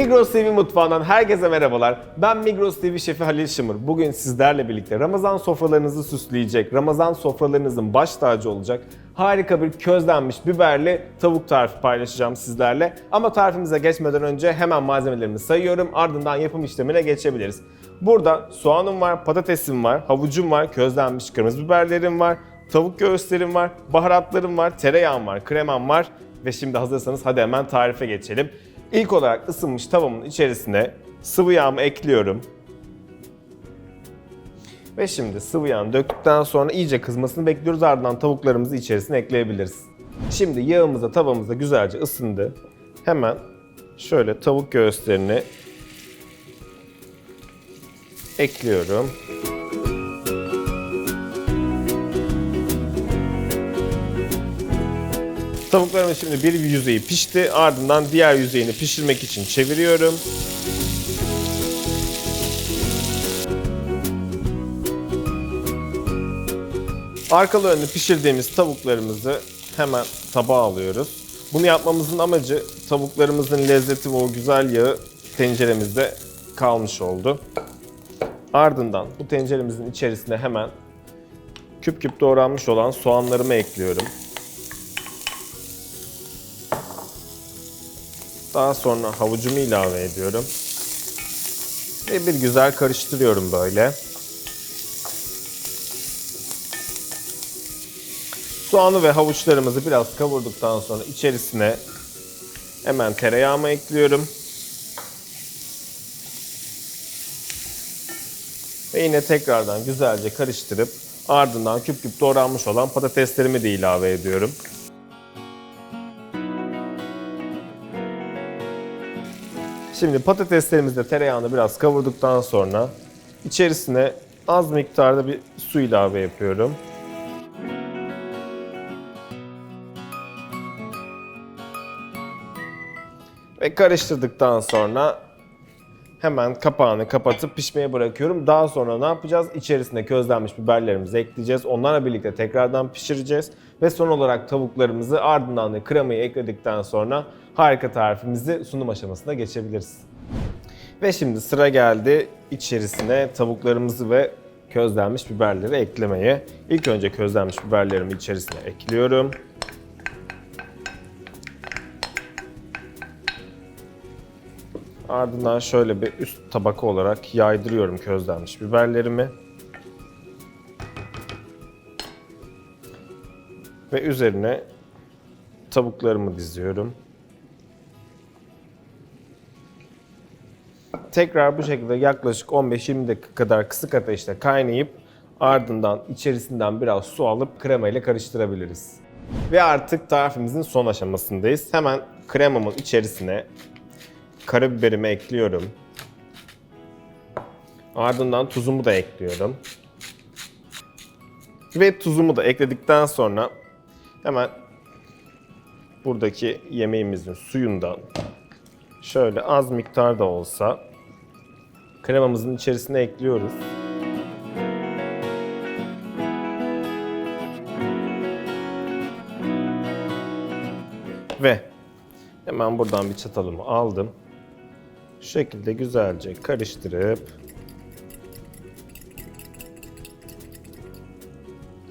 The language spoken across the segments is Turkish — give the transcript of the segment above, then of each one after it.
Migros TV mutfağından herkese merhabalar. Ben Migros TV şefi Halil Şımır. Bugün sizlerle birlikte Ramazan sofralarınızı süsleyecek, Ramazan sofralarınızın baş tacı olacak harika bir közlenmiş biberli tavuk tarifi paylaşacağım sizlerle. Ama tarifimize geçmeden önce hemen malzemelerimi sayıyorum. Ardından yapım işlemine geçebiliriz. Burada soğanım var, patatesim var, havucum var, közlenmiş kırmızı biberlerim var, tavuk göğüslerim var, baharatlarım var, tereyağım var, kremam var ve şimdi hazırsanız hadi hemen tarife geçelim. İlk olarak ısınmış tavamın içerisine sıvı yağımı ekliyorum. Ve şimdi sıvı yağını döktükten sonra iyice kızmasını bekliyoruz. Ardından tavuklarımızı içerisine ekleyebiliriz. Şimdi yağımız da tavamızda güzelce ısındı. Hemen şöyle tavuk göğüslerini ekliyorum. Tavuklarımın şimdi bir yüzeyi pişti. Ardından diğer yüzeyini pişirmek için çeviriyorum. Arkalı önlü pişirdiğimiz tavuklarımızı hemen tabağa alıyoruz. Bunu yapmamızın amacı tavuklarımızın lezzeti ve o güzel yağı tenceremizde kalmış oldu. Ardından bu tenceremizin içerisine hemen küp küp doğranmış olan soğanlarımı ekliyorum. Daha sonra havucumu ilave ediyorum. Ve bir güzel karıştırıyorum böyle. Soğanı ve havuçlarımızı biraz kavurduktan sonra içerisine hemen tereyağımı ekliyorum. Ve yine tekrardan güzelce karıştırıp ardından küp küp doğranmış olan patateslerimi de ilave ediyorum. Şimdi patateslerimizde tereyağını biraz kavurduktan sonra içerisine az miktarda bir su ilave yapıyorum. Ve karıştırdıktan sonra hemen kapağını kapatıp pişmeye bırakıyorum. Daha sonra ne yapacağız? İçerisine közlenmiş biberlerimizi ekleyeceğiz. Onlarla birlikte tekrardan pişireceğiz. Ve son olarak tavuklarımızı ardından da kremayı ekledikten sonra harika tarifimizi sunum aşamasına geçebiliriz. Ve şimdi sıra geldi içerisine tavuklarımızı ve közlenmiş biberleri eklemeye. İlk önce közlenmiş biberlerimi içerisine ekliyorum. Ardından şöyle bir üst tabaka olarak yaydırıyorum közlenmiş biberlerimi. Ve üzerine tavuklarımı diziyorum. Tekrar bu şekilde yaklaşık 15-20 dakika kadar kısık ateşte kaynayıp ardından içerisinden biraz su alıp krema ile karıştırabiliriz. Ve artık tarifimizin son aşamasındayız. Hemen kremamın içerisine karabiberimi ekliyorum. Ardından tuzumu da ekliyorum. Ve tuzumu da ekledikten sonra hemen buradaki yemeğimizin suyundan şöyle az miktarda olsa kremamızın içerisine ekliyoruz. Ve hemen buradan bir çatalımı aldım. Şu şekilde güzelce karıştırıp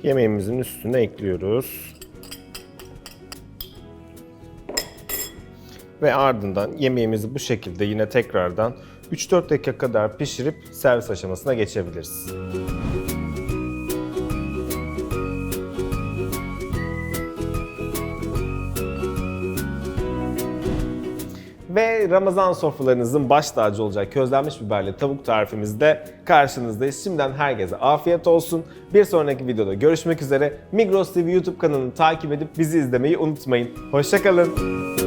yemeğimizin üstüne ekliyoruz. Ve ardından yemeğimizi bu şekilde yine tekrardan 3-4 dakika kadar pişirip servis aşamasına geçebiliriz. Ve Ramazan sofralarınızın baş tacı olacak közlenmiş biberli tavuk tarifimizde karşınızdayız. Şimdiden herkese afiyet olsun. Bir sonraki videoda görüşmek üzere. Migros TV YouTube kanalını takip edip bizi izlemeyi unutmayın. Hoşçakalın.